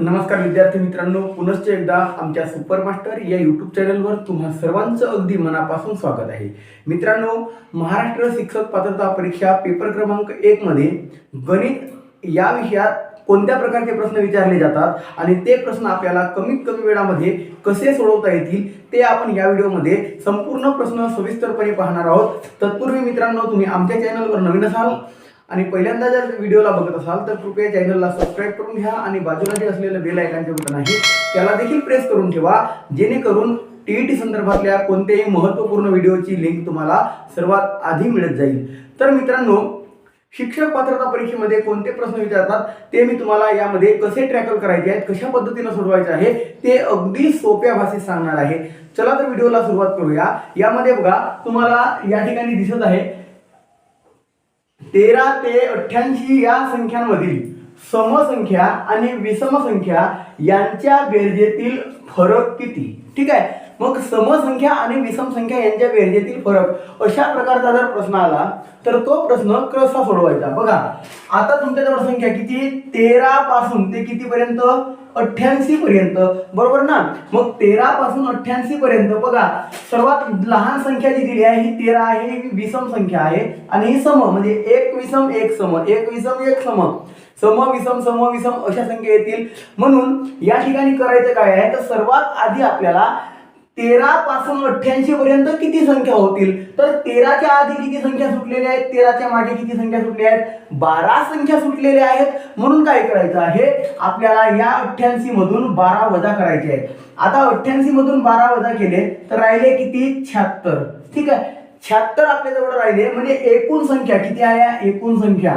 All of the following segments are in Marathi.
नमस्कार विद्यार्थी मित्रांनो पुनश्च एकदा आमच्या सुपर मास्टर या यूट्यूब चॅनलवर तुम्हा सर्वांचं अगदी मनापासून स्वागत आहे. मित्रांनो महाराष्ट्र शिक्षक पात्रता परीक्षा पेपर क्रमांक एक मध्ये गणित या विषयात कोणत्या प्रकारचे प्रश्न विचारले जातात आणि ते प्रश्न आपल्याला कमीत कमी वेळामध्ये कसे सोडवता येतील ते आपण या व्हिडिओमध्ये संपूर्ण प्रश्न सविस्तरपणे पाहणार आहोत. तत्पूर्वी मित्रांनो तुम्ही आमच्या चॅनलवर नवीन असाल आणि पहिल्यांदा जर व्हिडिओला बघत असाल तर कृपया चॅनलला सबस्क्राईब करून घ्या आणि बाजूला जे असलेलं बेल आयकॉनचे बटन आहे त्याला देखील प्रेस करून ठेवा जेणेकरून टीईटी संदर्भातल्या कोणत्याही महत्त्वपूर्ण व्हिडिओची लिंक तुम्हाला सर्वात आधी मिळत जाईल. तर मित्रांनो शिक्षक पात्रता परीक्षेमध्ये कोणते प्रश्न विचारतात ते मी तुम्हाला यामध्ये कसे ट्रॅकल करायचे आहेत कशा पद्धतीनं सोडवायचे आहे ते अगदी सोप्या भाषेत सांगणार आहे. चला तर व्हिडिओला सुरुवात करूया. यामध्ये बघा तुम्हाला या ठिकाणी दिसत आहे तेरा ते अठ्ठ्याऐंशी या संख्यांमधील समसंख्या आणि विषम संख्या यांच्या बेरजेतील फरक किती? ठीक आहे? मग समसंख्या आणि विषम संख्या यांच्या बेरजेतील फरक अशा प्रकारचा जर प्रश्न आला तर तो प्रश्न कसा सोडवायचा. बघा आता तुमच्याजवळ संख्या किती? तेरा पासून ते कितीपर्यंत? अठ्ठ्याऐंशी पर्यंत. बरोबर ना? मग तेरा पासून अठ्ठ्याऐंशी पर्यंत बघा सर्वात लहान संख्या जी दिली आहे ही तेरा आहे ही विषम संख्या आहे. आणि ही सम म्हणजे एक विषम एक सम एक विषम एक सम. सम विषम सम विषम अशा संख्या येतील. म्हणून या ठिकाणी करायचं काय आहे? तर सर्वात आधी आपल्याला तेरा पासून अठ्ठ्याऐंशी पर्यंत किती संख्या होतील? तर तेराच्या आधी किती संख्या सुटलेल्या आहेत? तेराच्या मागे किती संख्या सुटल्या आहेत? बारा संख्या सुटलेल्या आहेत. म्हणून काय करायचं आहे? आपल्याला या अठ्ठ्याऐंशी मधून बारा वजा करायचे आहेत आता अठ्ठ्याऐंशी मधून बारा वजा केले तर राहिले किती? शहात्तर ठीक आहे? शहात्तर आपल्याजवळ राहिले म्हणजे एकूण संख्या किती आहे? एकूण संख्या.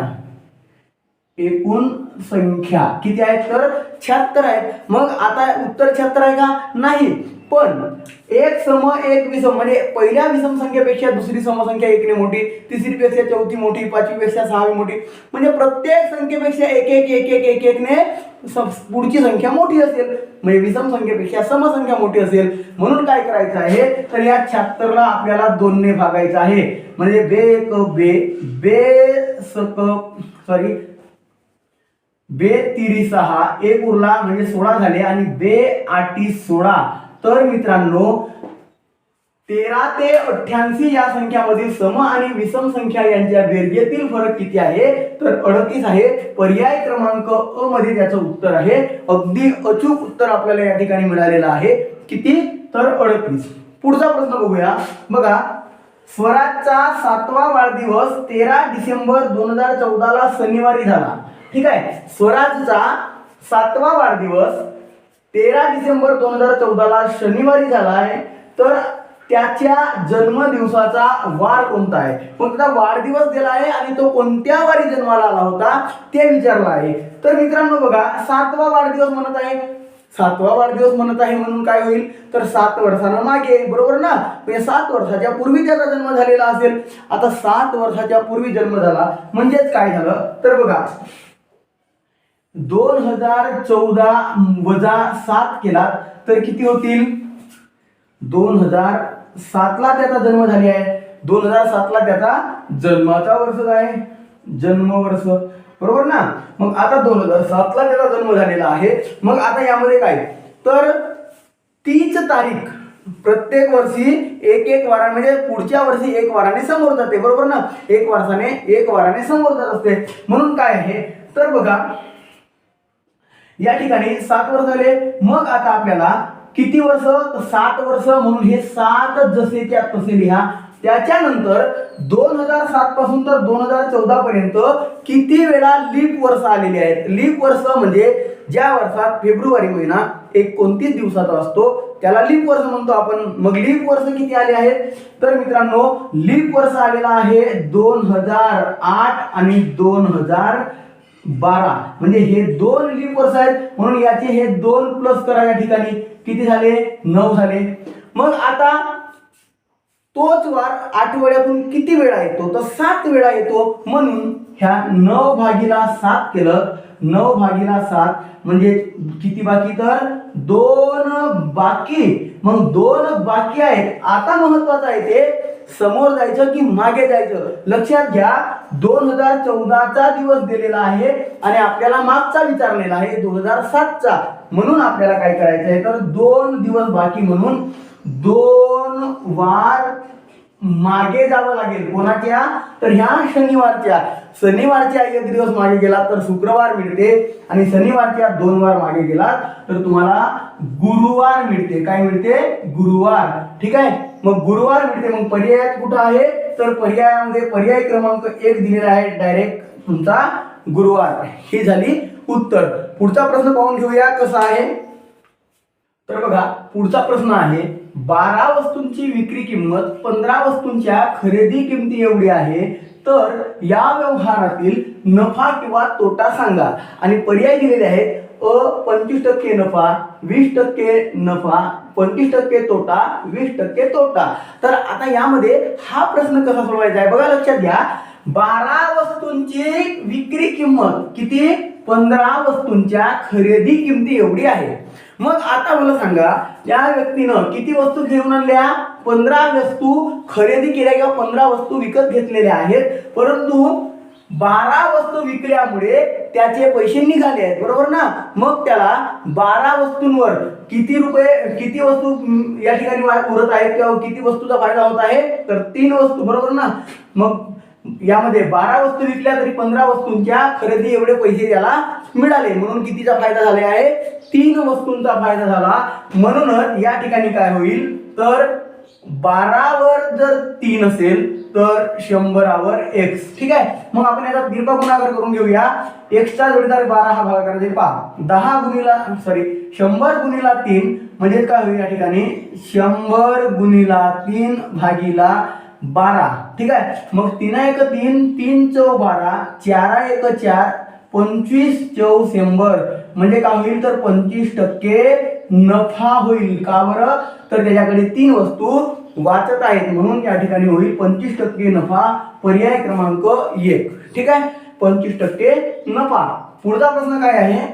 एकूण संख्या किती आहेत तर शहात्तर आहेत मग आता उत्तर शहात्तर आहे का? नाही. पण एक सम एक विषम म्हणजे पहिल्या विषम संख्येपेक्षा दुसरी समसंख्या एकने मोठी तिसरी पेक्षा चौथी मोठी पाचवी पेक्षा सहावी मोठी. म्हणजे प्रत्येक संख्येपेक्षा एक एक एक एक एक एकने पुढची संख्या मोठी असेल. म्हणजे विषम संख्येपेक्षा समसंख्या मोठी असेल. म्हणून काय करायचं आहे? तर या शहात्तरला आपल्याला दोनने भागायचं आहे. म्हणजे बे क बे बे सक सॉरी बे तिरी सहा. एक उरला म्हणजे सोळा झाले. आणि बे आठी सोळा. तर मित्रांनो तेरा ते अठ्ठ्याऐंशी या संख्यामधील सम आणि विषम संख्या यांच्या बेरगेतील फरक किती आहे? तर अडतीस आहे. पर्याय क्रमांक अ मध्ये त्याचं उत्तर आहे. अगदी अचूक उत्तर आपल्याला या ठिकाणी मिळालेलं आहे. किती? तर अडतीस. पुढचा प्रश्न बघूया. बघा स्वराजचा सातवा वाढदिवस तेरा डिसेंबर दोन हजार चौदाला शनिवारी झाला. ठीक आहे? स्वराजचा सातवा वाढदिवस तेरा डिसेंबर दोन हजार चौदाला शनिवारी झाला आहे. तर त्याच्या जन्मदिवसाचा वार कोणता आहे? मग त्याचा वाढदिवस दिला आहे आणि तो कोणत्या वारी जन्माला आला होता? ते विचारलं आहे. तर मित्रांनो बघा सातवा वाढदिवस म्हणत आहे. सातवा वाढदिवस म्हणत आहे म्हणून काय होईल? तर सात वर्षानं मागे बरोबर ना? म्हणजे सात वर्षाच्या पूर्वी त्याचा जन्म झालेला असेल. आता सात वर्षाच्या पूर्वी जन्म झाला. म्हणजेच काय झालं? तर बघा दोन हजार चौदा वजा सात केला तर किती होतील? दोन हजार सातला त्याचा जन्म झाले आहे. दोन हजार सातला त्याचा जन्माचा वर्ष आहे. जन्म वर्ष बरोबर ना? मग आता दोन हजार सातला त्याचा जन्म झालेला आहे. मग आता यामध्ये काय? तर तीच तारीख प्रत्येक वर्षी एक एक वारा म्हणजे पुढच्या वर्षी एक वाराने समोर जाते. बरोबर ना? एक वर्षाने एक वाराने समोर जात असते. म्हणून काय आहे? तर बघा या ठिकाणी सात वर्ष झाले. मग आता आपल्याला किती वर्ष? तर सात वर्ष म्हणून हे सात जसे त्या तसे लिहा. त्याच्यानंतर दोन हजार सात पासून तर दोन हजार चौदा पर्यंत किती वेळा लीप वर्ष आलेली आहेत? लीप वर्ष म्हणजे ज्या वर्षात फेब्रुवारी महिना एकोणतीस दिवसाचा असतो त्याला लीप वर्ष म्हणतो आपण. मग लीप वर्ष किती आले आहेत? तर मित्रांनो लीप वर्ष आलेला आहे दोन हजार आठ आणि दोन हजार बारा. म्हणजे हे दोन लीप वर्ष आहेत म्हणून याचे हे दोन प्लस करा या ठिकाणी. किती झाले? नऊ झाले. मग आता तोच वार आठवड्यातून किती वेळा येतो? तर सात वेळा येतो. म्हणून ह्या नऊ भागीला सात केलं. नऊ भागीला सात म्हणजे किती बाकी तर? दोन बाकी. मग दोन बाकी आहेत. आता महत्वाचं आहे ते समोर जायचं की मागे जायचं? लक्षात घ्या दोन हजार चौदाचा दिवस दिलेला आहे आणि आपल्याला मागचा विचारलेला आहे दोन हजार सातचा. म्हणून आपल्याला काय करायचं आहे तर दोन दिवस बाकी म्हणून दोन वार मागे जावं लागेल. कोणाच्या? तर ह्या शनिवारच्या. शनिवारच्या एक दिवस मागे गेला तर शुक्रवार मिळते आणि शनिवारच्या दोन वार मागे गेला तर तुम्हाला गुरुवार मिळते. काय मिळते? गुरुवार. ठीक आहे? मग गुरुवार मिळते. मग पर्यायात कुठं आहे? तर पर्यायामध्ये पर्याय क्रमांक एक दिलेला आहे. डायरेक्ट तुमचा गुरुवार. ही झाली उत्तर. पुढचा प्रश्न पाहून घेऊया. कसा आहे? तर बघा पुढचा प्रश्न आहे. बारा वस्तूंची विक्री किंमत पंधरा वस्तूंच्या खरेदी किमती एवढी आहे तर या व्यवहारातील नफा किंवा तोटा सांगा. आणि पर्याय दिलेले आहेत अ पंचवीस टक्के नफा वीस टक्के नफा पंचवीस टक्के तोटा वीस टक्के तोटा. तर आता यामध्ये हा प्रश्न कसा सोडवायचा आहे? बघा लक्षात घ्या. बारा वस्तूंची विक्री किंमत किती? पंधरा वस्तूंच्या खरेदी किमती एवढी आहे. मग आता मला सांगा या व्यक्तीनं किती वस्तू घेऊन आणल्या? पंधरा वस्तू खरेदी केल्या किंवा पंधरा वस्तू विकत घेतलेल्या आहेत. परंतु बारा वस्तू विकल्यामुळे त्याचे पैसे निघाले आहेत. बरोबर ना? मग त्याला बारा वस्तूंवर किती रुपये किती वस्तू या ठिकाणी उरत आहेत किंवा किती वस्तूचा फायदा होत आहे? तर तीन वस्तू. बरोबर ना? मग यामध्ये बारा वस्तू विकल्या तरी पंधरा वस्तूंच्या खरेदी एवढे पैसे त्याला मिळाले. म्हणून कितीचा फायदा झाला आहे? तीन वस्तूंचा फायदा झाला. म्हणूनच या ठिकाणी काय होईल? तर बारावर जर तीन असेल तर शंभरावर एक्स ठीक आहे? मग आपण याचा दीर्घ गुणाकार करून घेऊया. एक्सचा जोडीदार बारा हा भागाकार जाईल पहा. दहा गुणीला सॉरी शंभर गुणीला तीन. म्हणजे काय होईल या ठिकाणी? शंभर गुणीला तीन भागीला बारा. ठीक आहे? मग तीन एक तीन तीन चौ बारा चारा एक चार पंचवीस चौ शंभर. म्हणजे काय होईल तर पंचवीस टक्के नफा होईल. का बरं? तर त्याच्याकडे तीन वस्तू वाचत आहेत. म्हणून या ठिकाणी होईल पंचवीस टक्के नफा पर्याय क्रमांक एक. ठीक आहे? पंचवीस टक्के नफा. पुढचा प्रश्न काय आहे?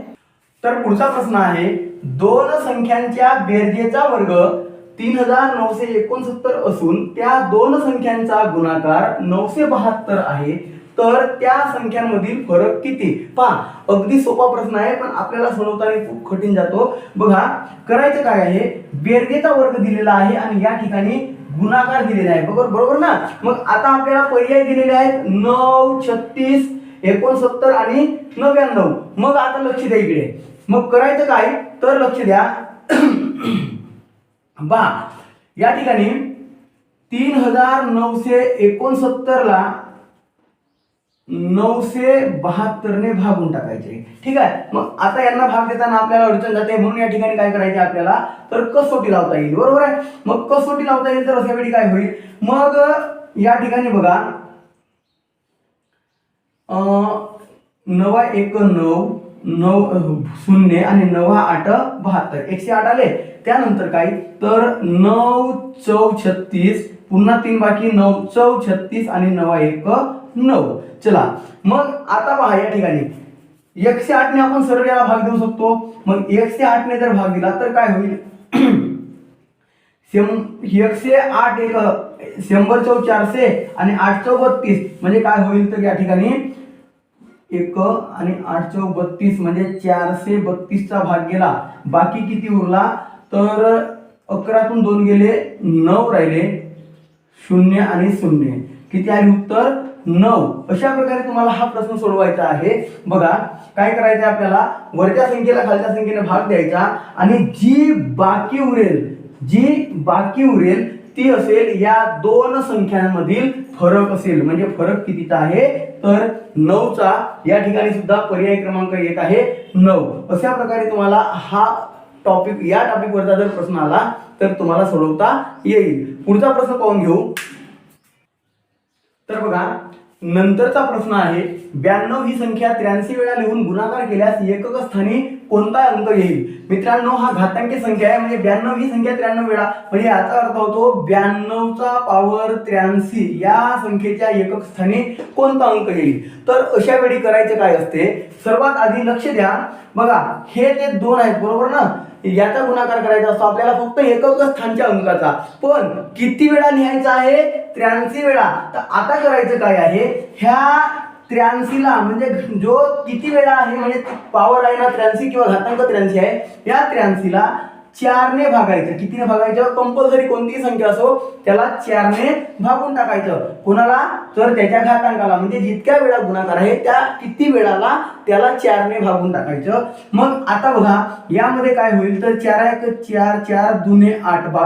तर पुढचा प्रश्न आहे दोन संख्यांच्या बेरजेचा वर्ग तीन हजार नऊशे एकोणसत्तर असून त्या दोन संख्यांचा गुणाकार नऊशे बहात्तर आहे. तर त्या संख्यांमधील फरक किती? पहा अगदी सोपा प्रश्न आहे पण आपल्याला सोडवताना खूप कठीण जातो. बघा करायचं काय आहे? बेरगेचा वर्ग दिलेला आहे आणि या ठिकाणी गुणाकार दिलेला आहे. बरोबर बरोबर ना? मग आता आपल्याला पर्याय दिलेले आहेत नऊ छत्तीस एकोणसत्तर आणि नव्याण्णव. मग आता लक्ष द्या इकडे. मग करायचं काय? तर लक्ष द्या. बा या ठिकाणी तीन हजार नऊशे एकोणसत्तरला नऊशे बहात्तरने भागून टाकायचे. ठीक आहे? मग आता यांना भाग देताना आपल्याला अडचण जाते म्हणून या ठिकाणी काय करायचे आपल्याला? तर कसोटी लावता येईल. बरोबर आहे? मग कसोटी लावता येईल तर अशा वेळी काय होईल? मग या ठिकाणी बघा. नवा एक नऊ नऊ शून्य आणि नवा आठ बहात्तर. एकशे आठ आले. त्यानंतर काय? तर नऊ चौ छत्तीस पुन्हा तीन बाकी नऊ चौ छत्तीस आणि नवा एक नऊ. चला. मग आता पहा या ठिकाणी. एकशे आठने आपण सरळ याला भाग देऊ शकतो. मग एकशे आठने जर भाग दिला तर काय होईल? शं- एकशे आठ एक शंभर चौ चारशे आणि आठ चौ बत्तीस. म्हणजे काय होईल तर या ठिकाणी? एक आणि आठ चौ बत्तीस म्हणजे चारशे बत्तीसचा भाग गेला. बाकी किती उरला? तर अकरातून दोन गेले नऊ राहिले शून्य आणि शून्य. किती आले उत्तर? नऊ. अशा प्रकारे तुम्हाला हा प्रश्न सोडवायचा आहे. बघा काय करायचं आपल्याला? वरच्या संख्येला खालच्या संख्येने भाग द्यायचा आणि जी बाकी उरेल जी बाकी उरेल ती असेल? या दोन संख्यांमधील फरक असेल. म्हणजे फरक कितीचा आहे? तर नऊचा. या ठिकाणी सुद्धा पर्याय क्रमांक एक आहे नऊ. अशा प्रकारे तुम्हाला हा टॉपिक या टॉपिकवरचा जर प्रश्न आला तर तुम्हाला सोडवता येईल. पुढचा प्रश्न पाहून घेऊ. तर बघा नंतरचा प्रश्न आहे ब्याण्णव ही संख्या त्र्याऐंशी वेळा लिहून गुणाकार केल्यास एकक स्थानी कोणता अंक येईल? मित्रांनो हा घातांकी संख्या आहे म्हणजे ब्याण्णव ही संख्या त्र्याण्णव वेळा. म्हणजे याचा अर्थ होतो ब्याण्णवचा पावर त्र्याऐंशी. या संख्येच्या एकक स्थानी कोणता अंक येईल? तर अशा वेळी करायचे काय असते? सर्वात आधी लक्ष द्या. बघा हे ते दोन आहेत बरोबर ना? याचा गुणाकार करायचा असतो. आपल्याला फक्त एकक स्थानच्या अंकाचा. पण किती वेळा लिहायचा आहे? त्र्याऐंशी वेळा. तर आता करायचं काय आहे? ह्या त्र्याऐंशीला म्हणजे जो किती वेळा आहे म्हणजे पॉवर आहे ना त्र्याऐंशी किंवा घातांक त्र्याऐंशी आहे या त्र्याऐंशीला चारने भागायचं. कितीने भागायचं? कंपल्सरी कोणतीही संख्या असो त्याला चारने भागून टाकायचं. कोणाला? तर त्याच्या घातांकाला. म्हणजे जितक्या वेळा गुणाकार आहे त्या किती वेळाला त्याला चारने भागून टाकायचं. मग आता बघा यामध्ये काय होईल? तर चार एक चार चार दुने आठ बा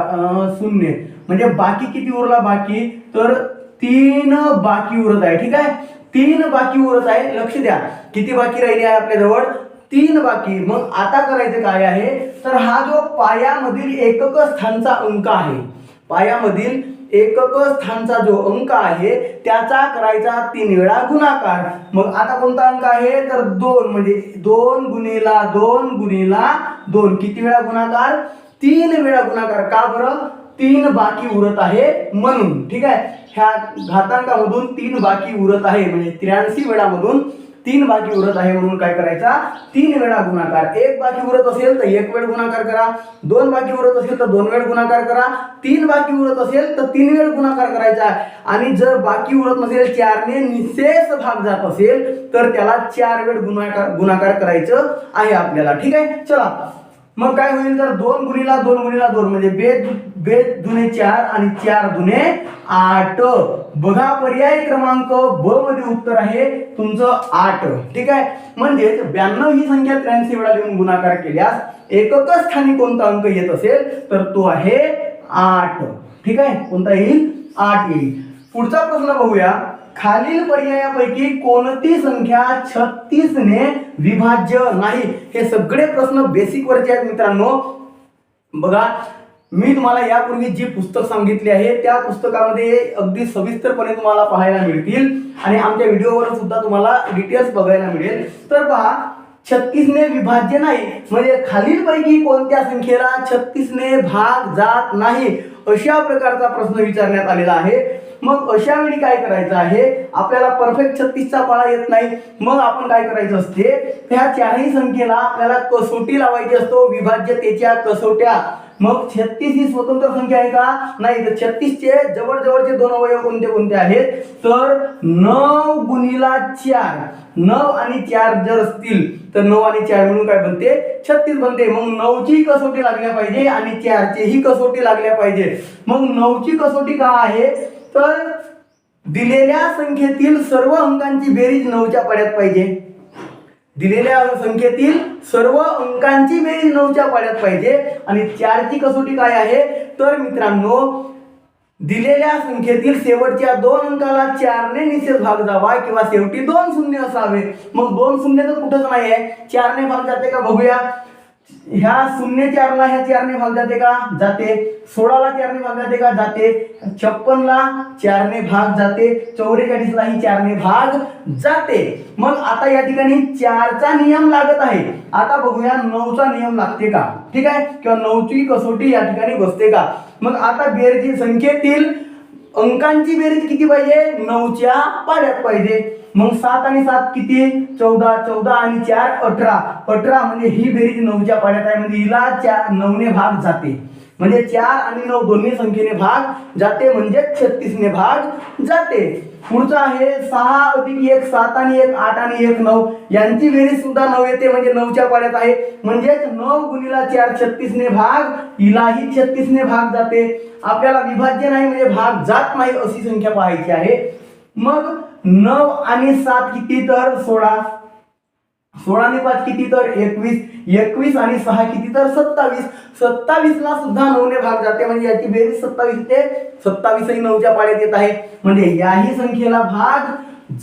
शून्य. म्हणजे बाकी किती उरला? बाकी. तर तीन बाकी उरत आहे. ठीक आहे? तीन बाकी उरत आहे. लक्ष द्या. किती बाकी राहिली आहे आपल्याजवळ? तीन बाकी. मग आता करायचं काय आहे? तर हा जो पायामधील एकक स्थानचा अंक आहे पायामधील एकक स्थानचा जो अंक आहे त्याचा करायचा तीन वेळा गुणाकार. मग आता कोणता अंक आहे? तर दोन म्हणजे दोन गुणेला दोन गुणेला दोन. किती वेळा गुणाकार? तीन वेळा गुणाकार. का बरं? तीन बाकी उरत आहे म्हणून. ठीक आहे? ह्या घातांकामधून तीन बाकी उरत आहे म्हणजे त्र्याऐंशी वेळामधून तीन बाकी उरत आहे म्हणून काय करायचा? तीन वेळा गुणाकार. एक बाकी उरत असेल तर एक वेळ गुणाकार करा. दोन बाकी उरत असेल तर दोन वेळ गुणाकार करा. तीन बाकी उरत असेल तर तीन वेळ गुणाकार करायचा. आणि जर बाकी उरत नसेल चारने निशेष भाग जात असेल तर त्याला चार वेळ गुणाकार गुणाकार करायचं आहे आपल्याला. ठीक आहे? चला. मग काय होईल तर दोन गुणीला दोन गुणीला दोन म्हणजे बेद बेद दुने चार आणि चार दुने आठ. बघा पर्याय क्रमांक ब मध्ये उत्तर आहे तुमचं आठ. ठीक आहे? म्हणजेच ब्याण्णव ही संख्या त्र्याऐंशी वेळा लिहून गुणाकार केल्यास एकक स्थानी कोणता अंक येत असेल तर तो आहे आठ. ठीक आहे? कोणता येईल? आठ येईल. पुढचा प्रश्न बघूया. खालील पर्यायापैकी कोणती संख्या छत्तीसने विभाज्य नाही? हे सगळे प्रश्न बेसिक वरचे आहेत मित्रांनो. बघा मी तुम्हाला यापूर्वी जी पुस्तक सांगितली आहे त्या पुस्तकामध्ये अगदी सविस्तरपणे तुम्हाला पाहायला मिळतील. आणि आमच्या व्हिडिओवर सुद्धा तुम्हाला डिटेल्स बघायला मिळेल. तर पहा छत्तीसने विभाज्य नाही म्हणजे खालीलपैकी कोणत्या संख्येला छत्तीसने भाग जात नाही? अशा प्रकारचा प्रश्न विचारण्यात आलेला आहे. मग अशा वेळी काय करायचं आहे? आपल्याला परफेक्ट छत्तीसचा पाळा येत नाही. मग आपण काय करायचं असते? त्या चारही संख्येला आपल्याला कसोटी लावायची असतो. विभाज्यतेच्या कसोट्या. मग छत्तीस ही स्वतंत्र संख्या आहे का? नाही तर छत्तीसचे जवळजवळचे दोन अवयव कोणते कोणते आहेत? तर नऊ गुणीला चार. नऊ आणि चार जर असतील तर नऊ आणि चार मिळून काय बनते? छत्तीस बनते. मग नऊची कसोटी लागल्या पाहिजे आणि चारचेही कसोटी लागल्या पाहिजे. मग नऊची कसोटी का आहे? तर दिलेल्या संख्येतील सर्व अंकांची बेरीज नऊच्या पाड्यात पाहिजे. दिलेल्या संख्येतील सर्व अंकांची बेरीज नऊच्या पाड्यात पाहिजे. आणि चारची कसोटी काय आहे? तर मित्रांनो दिलेल्या संख्येतील शेवटच्या दोन अंकाला चारने निषेध भाग जावा किंवा शेवटी दोन शून्य असावे. मग दोन शून्य तर कुठंच नाही आहे चारने भाग जाते का? बघूया. ह्या शून्य चारला ह्या चारने भाग जाते का? जाते. सोळाला चारने भाग जाते का? जाते. छप्पनला चारने भाग जाते. चौवेचाळीसला ही चारने भाग जाते. मग आता या ठिकाणी चारचा नियम लागत आहे. आता बघूया नऊचा नियम लागते का? ठीक आहे? किंवा नऊची कसोटी या ठिकाणी बसते का? मग आता बेरची संख्येतील अंकांची बेरीज किती पाहिजे? नऊच्या पाड्यात पाहिजे. मग सात आणि सात किती? चौदा चौदा आणि चार अठरा. अठरा म्हणजे ही बेरीज नऊच्या पाड्यात आहे. म्हणजे हिला चार नऊने भाग जाते. म्हणजे चार आणि नऊ दोन्ही संख्येने भाग जाते. म्हणजे छत्तीसने भाग जाते. पुढचं आहे सहा अधिक एक सात आणि एक आठ आणि एक नऊ. यांची बेरीज सुद्धा नऊ येते. म्हणजे नऊच्या पाड्यात आहे. म्हणजेच नऊ गुणीला चार छत्तीसने भाग हिलाही छत्तीसने भाग जाते. आपल्याला विभाज्य नाही. म्हणजे भाग जात नाही अशी संख्या पाहायची आहे. मग नऊ आणि सात किती तर सोळा? सोळा आणि पाच किती तर एकवीस? एकवीस आणि सहा किती तर सत्तावीस? सत्तावीसला सुद्धा नऊने भाग जाते. म्हणजे याची बेरीज सत्तावीस ते सत्तावीसही नऊच्या पाड्यात येत आहे. म्हणजे याही संख्येला भाग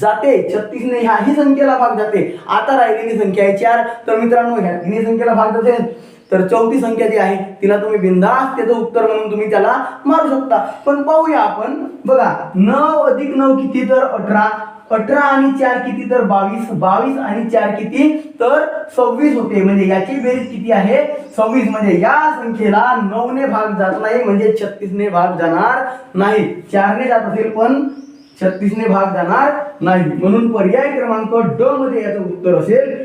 जाते. छत्तीसने ह्याही संख्येला भाग जाते. आता राहिलेली संख्या आहे चार. तर मित्रांनो ह्या तिन्ही संख्येला भाग जाते. तर चौथी संख्या जी आहे तिला तुम्ही बिंदास त्याचं उत्तर म्हणून तुम्ही त्याला मारू शकता. पण पाहूया आपण. बघा नऊ अधिक नऊ किती तर अठरा? अठरा आणि चार किती तर बावीस? बावीस आणि चार किती तर सव्वीस होते. म्हणजे याची बेरीज किती आहे? सव्वीस. म्हणजे या संख्येला नऊने भाग जात नाही म्हणजे छत्तीसने भाग जाणार नाही. चारने जात असेल पण छत्तीसने भाग जाणार नाही. म्हणून पर्याय क्रमांक ड मध्ये याचं उत्तर असेल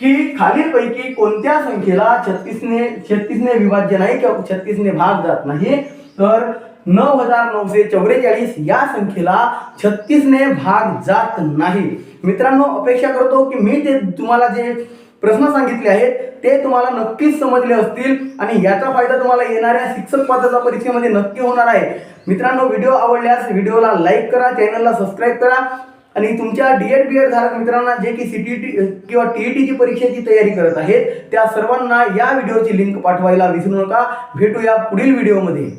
की खालीलपैकी कोणत्या संख्येला छत्तीसने छत्तीसने विभाज्य नाही किंवा छत्तीसने भाग जात नाही तर नऊ हजार नऊशे चौवेचाळीस या संख्येला छत्तीसने भाग जात नाही. मित्रांनो अपेक्षा करतो की मी ते तुम्हाला जे प्रश्न सांगितले आहेत ते तुम्हाला नक्कीच समजले असतील आणि याचा फायदा तुम्हाला येणाऱ्या शिक्षक पात्रता परीक्षेमध्ये नक्की होणार आहे. मित्रांनो व्हिडिओ आवडल्यास व्हिडिओला लाईक करा चॅनलला सबस्क्राईब करा आणि तुमच्या डी एड बी एड धारक मित्रांना जे की सी टी टी किंवा टी ई टीची परीक्षेची तयारी करत आहेत त्या सर्वांना या व्हिडिओची लिंक पाठवायला विसरू नका. भेटूया पुढील व्हिडिओमध्ये